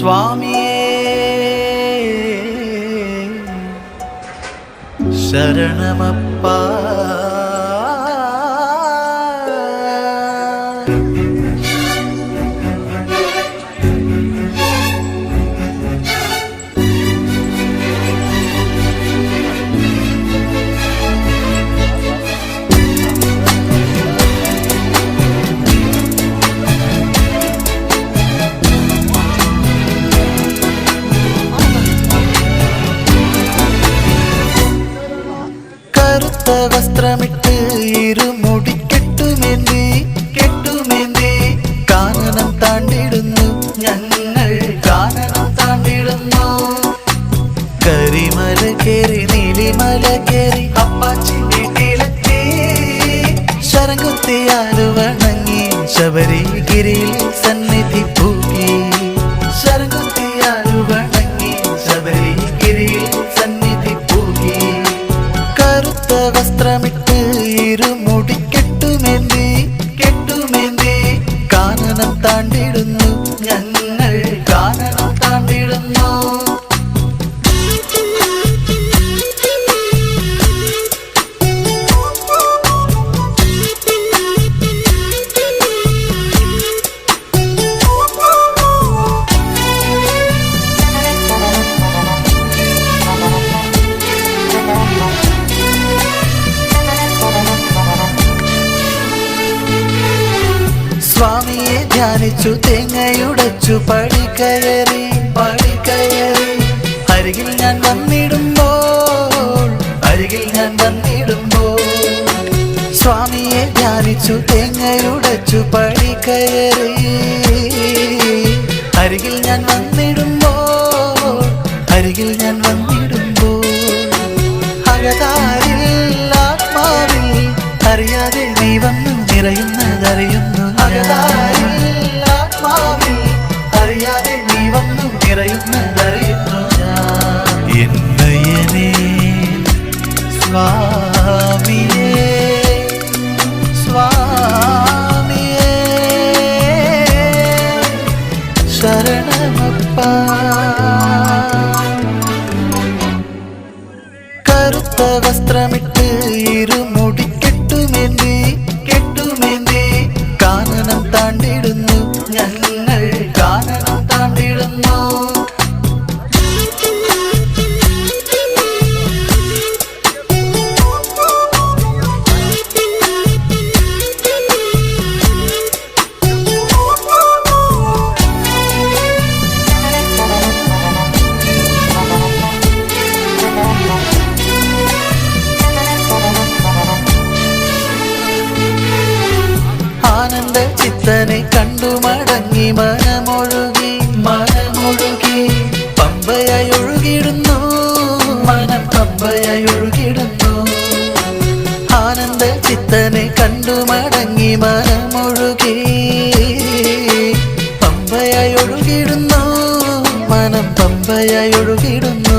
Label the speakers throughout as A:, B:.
A: സ്വാമിയേ. ശരണമപ്പാ. devas tramitar. തേച്ചു തേങ്ങയുടച്ചു പടി കയറി പടി കയറി. അരികിൽ ഞാൻ വന്നിട്ട് ശരണമപ്പ. കറുത്ത വസ്ത്രമിട്ട് പമ്പയായി ഒഴുകിയിടുന്നു. മനം പമ്പയായി ഒഴുകിയിടുന്നു.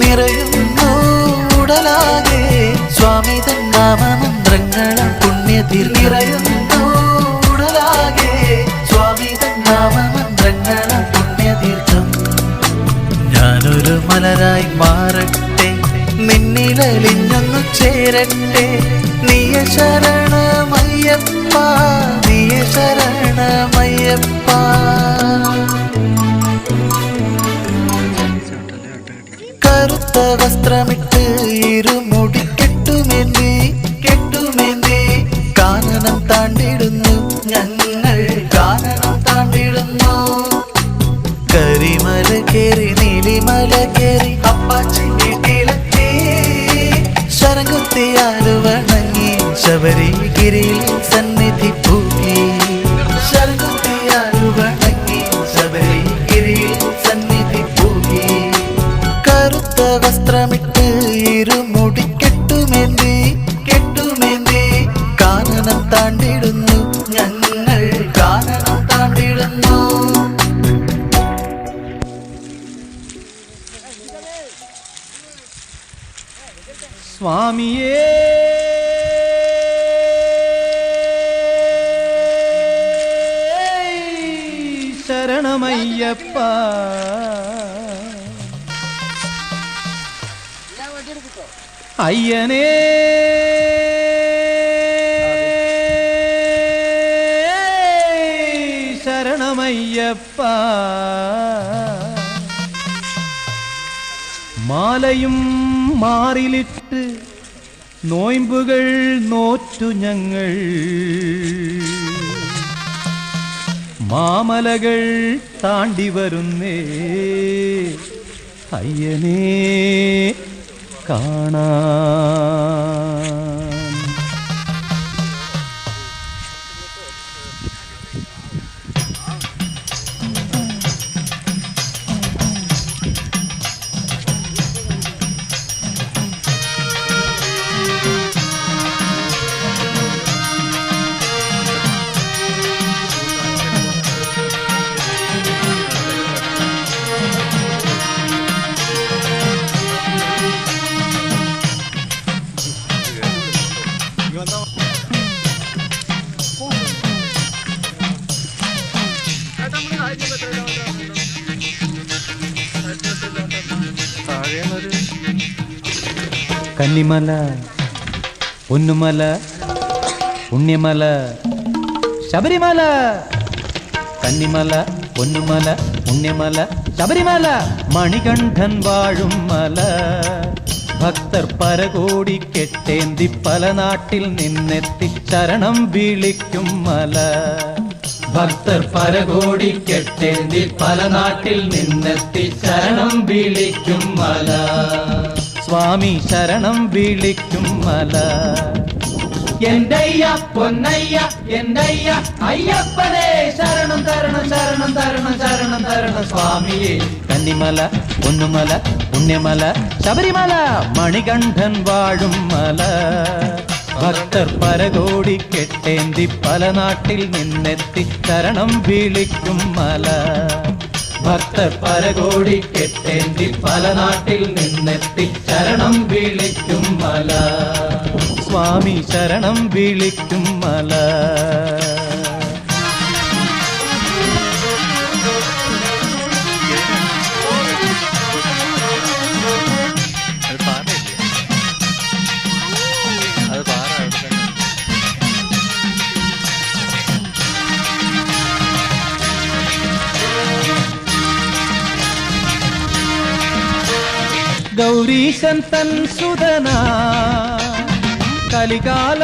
A: നിറയുന്നു ഉടലാകെ സ്വാമി തൻ നാമമന്ത്രങ്ങളാൽ പുണ്യത്തിൽ നിറയുന്നു ഉടലാകെ സ്വാമി തൻ നാമമന്ത്രങ്ങളാൽ പുണ്യതീർത്ഥം. ഞാനൊരു മലരായി മാറട്ടെ നിന്നിലലിഞ്ഞൊന്നു ചേരട്ടെ. നീയ ശരണമയ്യപ്പ നീയ ശരണമയ്യപ്പ.
B: ശരണമയ്യപ്പ. അയ്യനേ. ശരണമയ്യപ്പ. മാലയും മാറിലിട്ട് നോയമ്പുകൾ നോറ്റു ഞങ്ങൾ. മാമലകൾ താണ്ടി വരുന്നേ. അയ്യനേ കാണാൻ കന്നിമല പൊന്നുമല പുണ്യമല ശബരിമല കന്നിമല പൊന്നുമല പുണ്യമല ശബരിമല മണികണ്ഠൻ വാഴും മല ഭക്തർ പരകോടി കെട്ടേന്തി പല നാട്ടിൽ നിന്നെത്തി ശരണം വിളിക്കും മല ഭക്തർ പരകോടി കെട്ടേന്തി പല നാട്ടിൽ നിന്നെത്തി ശരണം വിളിക്കും മല സ്വാമി ശരണം വിളിക്കും മല. എന്തയ്യ പൊന്നയ്യ എന്തയ്യ അയ്യപ്പനേ ശരണം തരണം ശരണം തരണം ശരണം തരണം സ്വാമിയെ. കന്നിമല പൊന്നുമല പുണ്യമല ശബരിമല മണികണ്ഠൻ വാഴും മല. ഭക്തർ പരകോടി കെട്ടേന്തി പല നാട്ടിൽ നിന്നെത്തി ശരണം വിളിക്കും മല. ഭക്തർ പരകോടി കെട്ടേണ്ടി പല നാട്ടിൽ നിന്നെത്തി ശരണം വിളിക്കും മല. സ്വാമി ശരണം വിളിക്കും മല. ഗൗരീശൻ തൻ സുതന കലികാല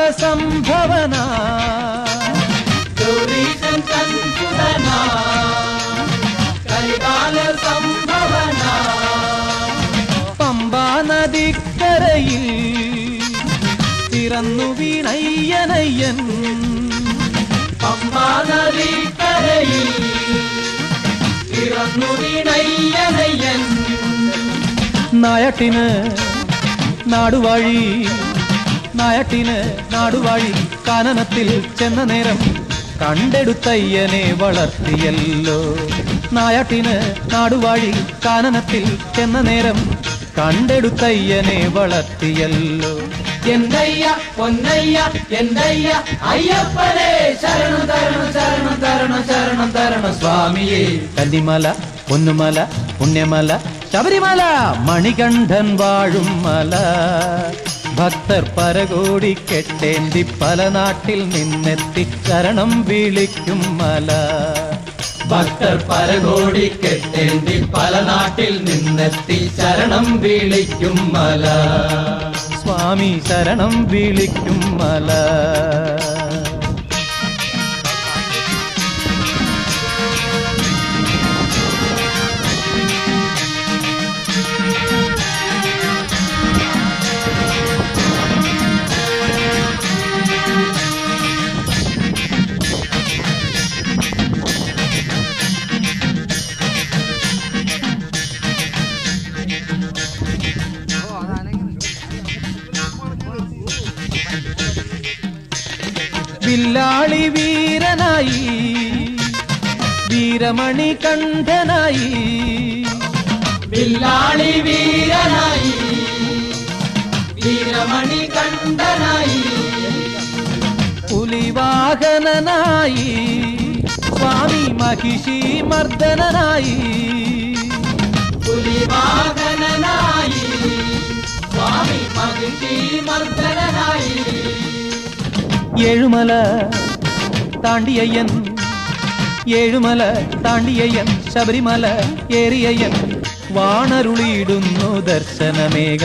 B: സംഭവന. പമ്പാ നദിക്കരയിൽ പിറന്നു വീണയ്യനയ്യൻ. പമ്പാ നദിക്കരയിൽ പിറന്നു വീണയ്യനയ്യൻ. നായട്ടിന് നാടുവാഴി നായട്ടിന് നാടുവാഴി കാനനത്തിൽ ചെന്ന നേരം കണ്ടെടുത്തയ്യനെ വളർത്തിയല്ലോ. നായാട്ടിന് നാടുവാഴി കാനനത്തിൽ ചെന്ന നേരം കണ്ടെടുത്തയ്യനെ വളർത്തിയല്ലോ. എന്തയ്യ പൊന്നയ്യ എന്തയ്യ അയ്യപ്പനെ ശരണം തരണം ശരണം തരണം ശരണം തരണം സ്വാമിയെ. കന്നിമല പൊന്നുമല പുണ്യമല ശബരിമല മണികണ്ഠൻ വാഴും മല. ഭക്തർ പരകോടി കെട്ടേണ്ടി പല നാട്ടിൽ നിന്നെത്തി ചരണം വിളിക്കും മല. ഭക്തർ പരകോടി കെട്ടേണ്ടി പല നാട്ടിൽ നിന്നെത്തി ചരണം വിളിക്കും മല. സ്വാമി ശരണം വിളിക്കും മല. கண்டனாயி வீரமணி கண்டனாயி வில்லாளி வீரனாயி வீரமணி கண்டனாயி புலிவாகனாயி சுவாமி மகிஷி மர்தனாயி
C: புலிவாகனாயி சுவாமி மகிஷி மர்தனாயி
B: எழுமல താണ്ടിയയ്യൻ ഏഴുമല താണ്ടിയയ്യൻ ശബരിമല ഏറിയയ്യൻ വാണരുളിയിടുന്നു ദർശനമേക.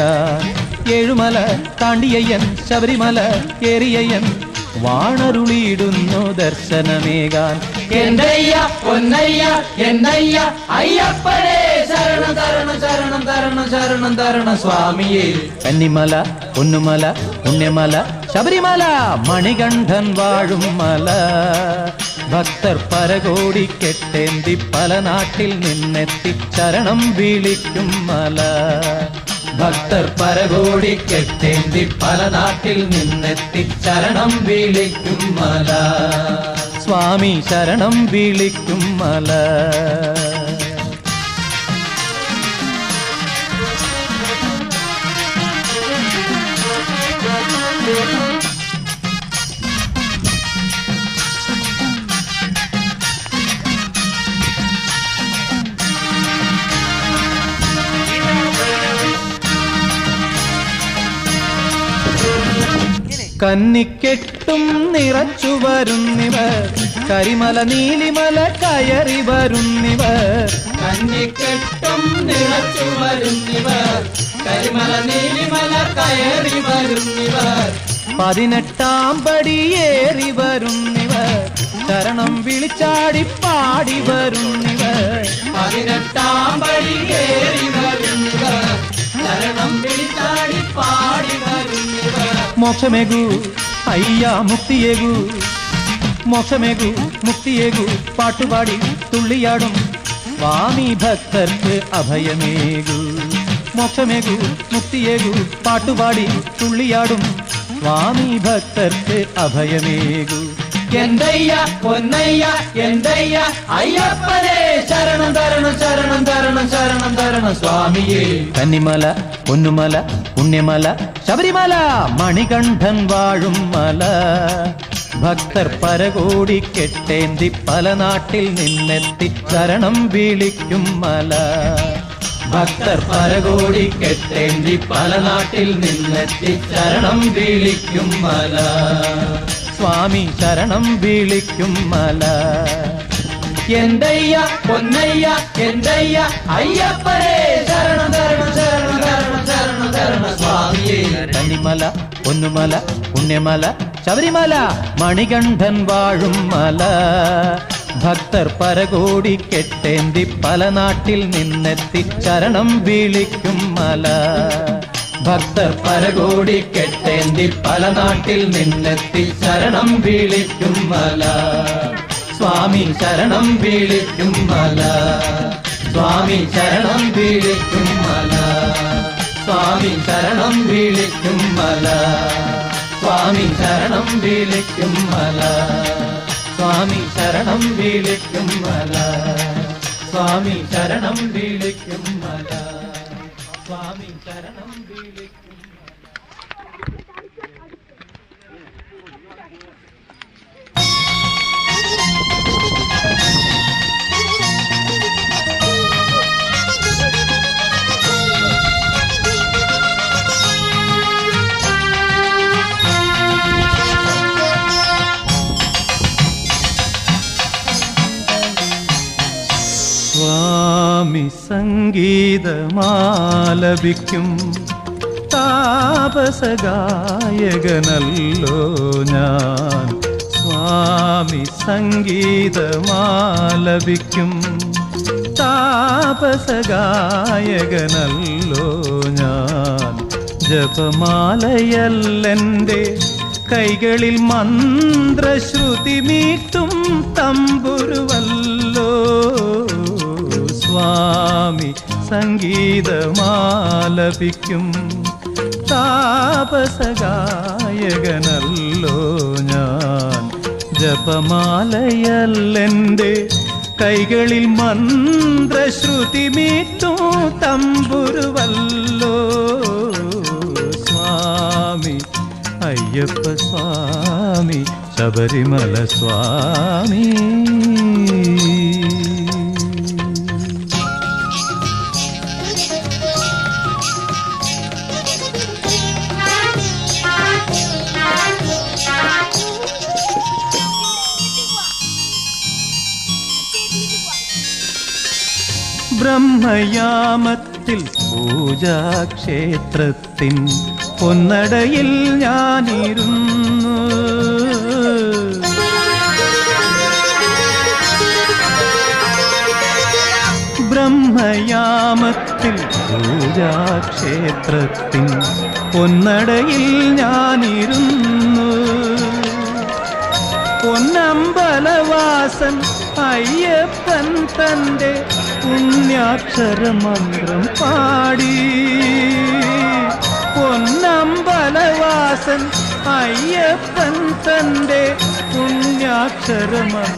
B: ഏഴുമല താണ്ടിയയ്യൻ ശബരിമല ഏറിയയ്യൻ വാണരുളിയിടുന്നു ദർശനമേകാൻ
C: എന്റയ്യ പൊന്നയ്യ എന്നയ്യ അയ്യപ്പനേ ശരണം തരണം ശരണം തരണം ശരണം തരണം സ്വാമിയേ.
B: കന്നിമല പൊന്നുമല പുണ്യമല ശബരിമല മണികണ്ഠൻ വാഴും മല. ഭക്തർ പരകോടി കെട്ടേന്തി പല നാട്ടിൽ നിന്നെത്തി ചരണം വിളിക്കും മല. ഭക്തർ പരകോടി കെട്ടേന്തി പല നാട്ടിൽ നിന്നെത്തി ചരണം വിളിക്കും മല. സ്വാമി ശരണം വിളിക്കും മല. കന്നിക്കെട്ടും നിറച്ചു വരുന്നിവർ. കരിമല നീലിമല കയറി വരുന്നിവർ.
C: കന്നിക്കെട്ടും നിറച്ചു വരുന്നിവർ. കരിമല നീലിമല കയറി വരുന്നിവർ.
B: പതിനെട്ടാം പടിയേറി വരുന്നിവർ. ശരണം വിളിച്ചാടി പാടി വരുന്നിവർ.
C: പതിനെട്ടാം പടി ഏറി വരുന്നിവർ. ശരണം വിളിച്ചാടി പാടി
B: മോക്ഷമേകു. അയ്യ മുക്തിയേകു. മോക്ഷമേകു മുക്തിയേകു. പാട്ടുപാടി തുള്ളിയാടും. സ്വാമി ഭക്തർക്ക് അഭയമേകു. മോക്ഷമേകു മുക്തിയേകു. പാട്ടുപാടി തുള്ളിയാടും. സ്വാമി ഭക്തർക്ക് അഭയമേകു.
C: എന്തയ്യ പൊന്നയ്യ എന്തയ്യ? അയ്യപ്പനേ ശരണം തരണം ശരണം തരണം ശരണം തരണം സ്വാമിയേ.
B: കന്നിമല പൊന്നുമല പുണ്യമല ശബരിമല മണികണ്ഠൻ വാഴും മല. ഭക്തർ പരകോടി കെട്ടേന്തി പല നാട്ടിൽ നിന്നെത്തി ശരണം വിളിക്കും മല. ഭക്തർ പരകോടി കെട്ടേന്തി പല നാട്ടിൽ നിന്നെത്തി ശരണം വിളിക്കും മല. സ്വാമി ശരണം വിളിക്കും മല.
C: എന്തയ്യ പൊന്നയ്യ എന്തയ്യ അയ്യപ്പനേ ശരണം തരണം ശരണം തരണം ശരണം തരണം സ്വാമിയേ.
B: കന്നിമല പൊന്നുമല പുണ്യമല ശബരിമല മണികണ്ഠൻ വാഴും മല. ഭക്തർ പരകോടി കെട്ടേന്തി പല നാട്ടിൽ നിന്നെത്തി ചരണം വിളിക്കും മല. ഭക്തർ പരകോടി കെട്ടേന്തി പല നാട്ടിൽ നിന്നെത്തി ശരണം വിളിക്കും മല. സ്വാമി ശരണം വിളിക്കും മല. സ്വാമി ശരണം വിളിക്കും മല. സ്വാമി ശരണം വിളിക്കും മല. സ്വാമി ശരണം വിളിക്കും മല. സ്വാമി ശരണം വിളിക്കും മല. സ്വാമി ശരണം വിളിക്കും മല. സ്വാമി ശരണം വിളിക്കും. സ്വാമി സംഗീതമാലപിക്കും. താപസഗായകനല്ലോ ഞാൻ. സ്വാമി സംഗീതമാലപിക്കും. താപസഗായകനല്ലോ ഞാൻ. ജപമാലയല്ലെന്റെ കൈകളിൽ മന്ത്രശ്രുതി മീട്ടും തമ്പുരുവല്ലോ സംഗീതമാലപിക്കും. താപസഗായകനല്ലോ ഞാൻ. ജപമാലയല്ലെന്റെ കൈകളിൽ മന്ത്രശ്രുതി മീട്ടും തമ്പുരുവല്ലോ. സ്വാമി അയ്യപ്പ സ്വാമി ശബരിമല സ്വാമി. ബ്രഹ്മയാമത്തിൽ പൂജാക്ഷേത്രത്തിൻ പൊന്നടയിൽ ഞാനിരുന്നു. ബ്രഹ്മയാമത്തിൽ പൂജാക്ഷേത്രത്തിൻ പൊന്നടയിൽ ഞാനിരുന്നു. പൊന്നമ്പലവാസൻ അയ്യപ്പൻ തന്റെ പുണ്യാക്ഷരമന്ത്രം പാടി. പൊന്നമ്പലവാസൻ അയ്യപ്പൻ തന്റെ പുണ്യാക്ഷരമന്ത്രം